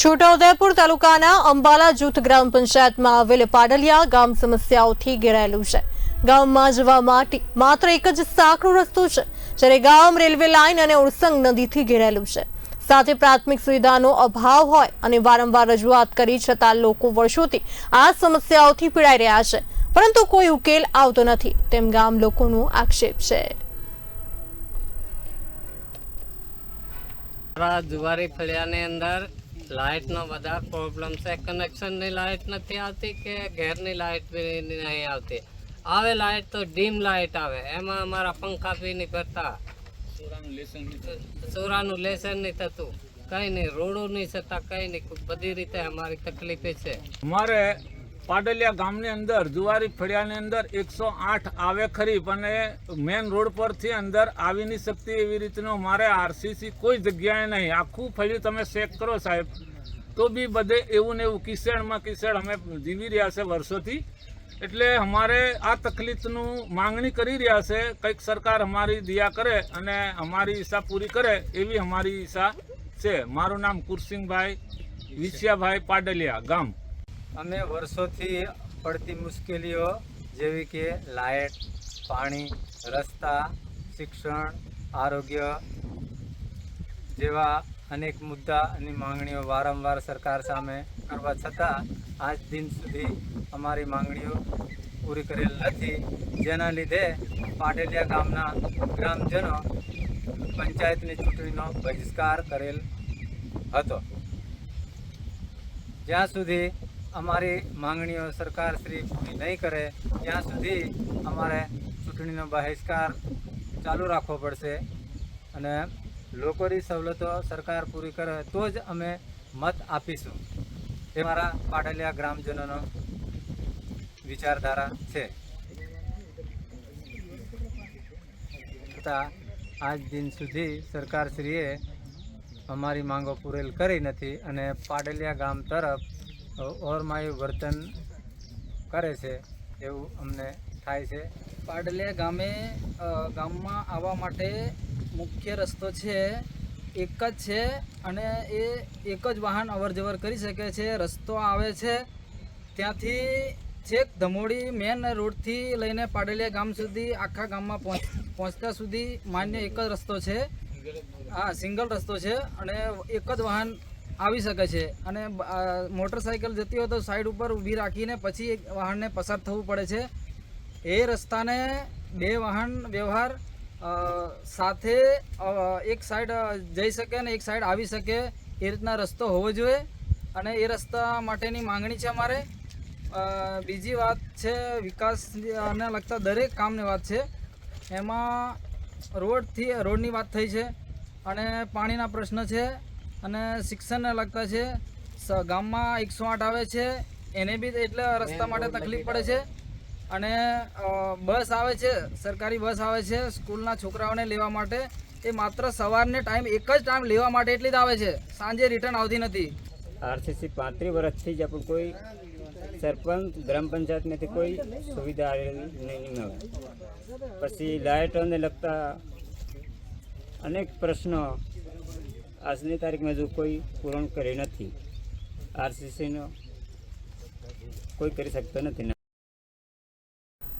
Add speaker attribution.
Speaker 1: છોટાઉદેપુર તાલુકાના અંબાલા જૂથ ગ્રામ પંચાયતમાં આવેલ પાડલિયા ગામ સમસ્યાઓથી ઘેરાયેલું છે. ગામમાં જવા માટે માત્ર એક જ સાંકડો રસ્તો છે, જ્યારે ગામ રેલવે લાઇન અને ઉરસંગ નદીથી ઘેરાયેલું છે. સાથે પ્રાથમિક સુવિધાનો અભાવ હોય અને વારંવાર રજૂઆત કરી છતાં લોકો વર્ષોથી આ સમસ્યાઓથી પીડાઈ રહ્યા છે. પરંતુ કોઈ ઉકેલ આવતો નથી, તેમ ગામ લોકોનો આક્ષેપ છે.
Speaker 2: જુવારી ફળિયાની અંદર લાઇટનો બધા પ્રોબ્લેમ છે. કનેક્શનની લાઇટ નથી આવતી કે ઘેરની લાઇટ બી નહીં આવતી. આવે લાઇટ તો ડીમ લાઇટ આવે. એમાં અમારા પંખા બી નહીં ભરતા. સોરાનું લેસન નહીં થતું. કંઈ નહીં રોડો નહીં થતા કંઈ નહીં. બધી રીતે અમારી તકલીફ છે.
Speaker 3: અમારે પાડલિયા ગામની અંદર, જુવારી ફળિયાની અંદર એકસો આઠ આવે ખરી પણ મેન રોડ પરથી અંદર આવી નહીં શકતી એવી રીતનું મારે આરસીસી કોઈ જગ્યાએ નહીં. આખું ફળિયું તમે ચેક કરો સાહેબ, તો બી બધે એવું ને એવું કિસેણમાં કિસેણ અમે જીવી રહ્યા છે વર્ષોથી. એટલે અમારે આ તકલીફનું માંગણી કરી રહ્યા છે, કંઈક સરકાર અમારી દિયા કરે અને અમારી ઈચ્છા પૂરી કરે એવી અમારી ઈચ્છા છે. મારું નામ કુરસિંગભાઈ વિછિયાભાઈ પાડલિયા ગામ.
Speaker 4: અમે વર્ષોથી પડતી મુશ્કેલીઓ જેવી કે લાઇટ, પાણી, રસ્તા, શિક્ષણ, આરોગ્ય જેવા અનેક મુદ્દા અને માંગણીઓ વારંવાર સરકાર સામે કરવા છતાં આજ દિન સુધી અમારી માંગણીઓ પૂરી કરેલ નથી. જેના લીધે પાટેલિયા ગામના ગ્રામજનો પંચાયતની ચૂંટણીનો બહિષ્કાર કરેલ હતો. જ્યાં સુધી અમારી માંગણીઓ સરકાર શ્રી પૂરી નહીં કરે, ત્યાં સુધી અમારે ચૂંટણીનો બહિષ્કાર ચાલુ રાખવો પડશે અને લોકોની સવલતો સરકાર પૂરી કરે તો જ અમે મત આપીશું. એ મારા પાટલિયા ગ્રામજનોનો વિચારધારા છે. છતાં આજ દિન સુધી સરકારશ્રીએ અમારી માંગો પૂરેલ કરી નથી અને પાડલિયા ગામ તરફ ઓરમાયું વર્તન કરે છે એવું અમને થાય છે.
Speaker 5: પાડલિયા ગામે ગામમાં આવવા માટે મુખ્ય રસ્તો છે એક જ છે અને એ એક જ વાહન અવરજવર કરી શકે છે. રસ્તો આવે છે. ત્યાંથી છેક ધમોડી મેન રોડથી લઈને પાડલિયા ગામ સુધી આખા ગામમાં પહોંચ પહોંચતા સુધી માન્ય એક જ રસ્તો છે. હા, સિંગલ રસ્તો છે અને એક જ વાહન આવી શકે છે. અને મોટરસાઇકલ જતી હોય તો સાઈડ ઉપર ઊભી રાખીને પછી એક વાહનને પસાર થવું પડે છે. એ રસ્તાને બે વાહન વ્યવહાર સાથે એક સાઈડ જઈ શકે અને એક સાઈડ આવી શકે એ રીતના રસ્તો હોવો જોઈએ. અને એ રસ્તા માટેની માંગણી છે અમારે. બીજી વાત છે વિકાસને લગતા દરેક કામની વાત છે. એમાં રોડથી, રોડની વાત થઈ છે. અને પાણીના પ્રશ્ન છે. અને શિક્ષણને લગતા છે. ગામમાં એકસો આઠ આવે છે. એને બી એટલે રસ્તા માટે તકલીફ પડે છે. અને બસ આવે છે, સરકારી બસ આવે છે સ્કૂલના છોકરાઓને લેવા માટે. એ માત્ર સવારને ટાઈમ, એક જ ટાઈમ લેવા માટે એટલી જ આવે છે. સાંજે રિટર્ન આવતી નથી.
Speaker 6: આરસીસી પાંત્રીસ વર્ષથી જ આપણું કોઈ સરપંચ, ગ્રામ પંચાયતમાંથી કોઈ સુવિધા આવેલી નહીં મળે. પછી લાઇટોને લગતા અનેક પ્રશ્નો આજની તારીખમાં હજુ કોઈ પૂરણ કરી નથી આરસીસીનો કોઈ કરી શકતો નથી.